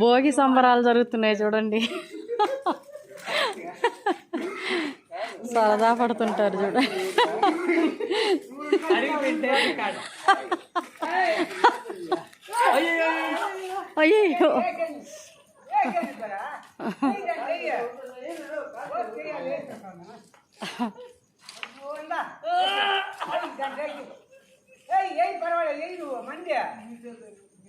భోగి సంబరాలు జరుగుతున్నాయి చూడండి. సరదా పడుతుంటారు చూడండి. అయ్యో పర్వాలేదు మంది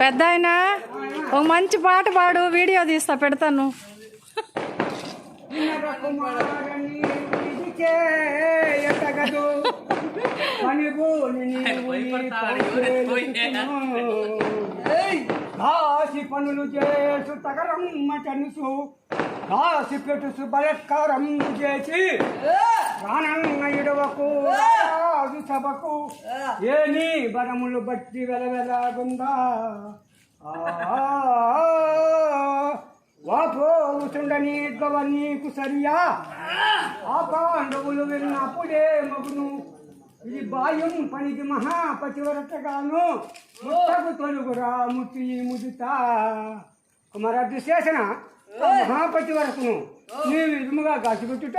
పెద్ద ఆయన ఒక మంచి పాట పాడు వీడియో తీస్తా పెడతాను. కాసి పనులు చేసు తగరమ్మ టనుసు కాసి పెట్టుసు బలత్కారం చేసి రానన్న ఇడవకు రాజు ఏని బరములు బట్టి వెలవెలాగుందా? వాపోతుండని నీకు సరియా? ఆ పాండవులు విన్నప్పుడే మగును. ఇది బాయం పనికి మహాపతివ్రతగాను ముట్టకు తొలుగురా ముట్టి ముదుత కుమార దుశ్శాసన మహాపతివ్రతను నీవు ఇదుముగా కాసిపెట్టుట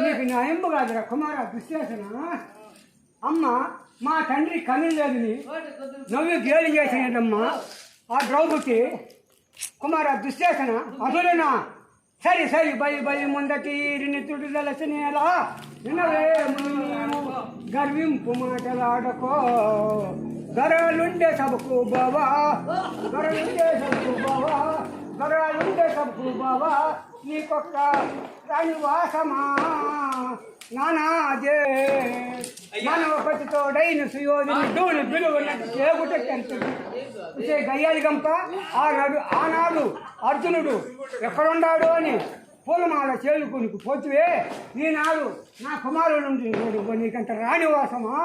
నీకు న్యాయముగా జర కుమార దుశ్శాసన అమ్మ మా తండ్రి కనులు నవ్వు గేలి చేసినమ్మా ఆ ద్రౌపది కుమార దుశ్శాసన అసురునా సరి సరి బై బై ముందటి నితుడు దలసినేలా వినవే గర్వింపు మాటలాడకో. గరాలుండే సభకు బావా గరలుండే సభకు బావా గరాలుండే సభకు బావా. నీకొక్క దాని వాసమా నానాజే మానవపతి తోడైన సుయోధుని దూని బిలువున్నట్టు చేగుటే గయ్యాలి గంప ఆనాడు ఆనాడు అర్జునుడు ఎక్కడున్నాడు అని పూలమాల చేలుకునికి పోతువే. ఈనాడు నా కుమారుడు నీకంత రాణివాసమా?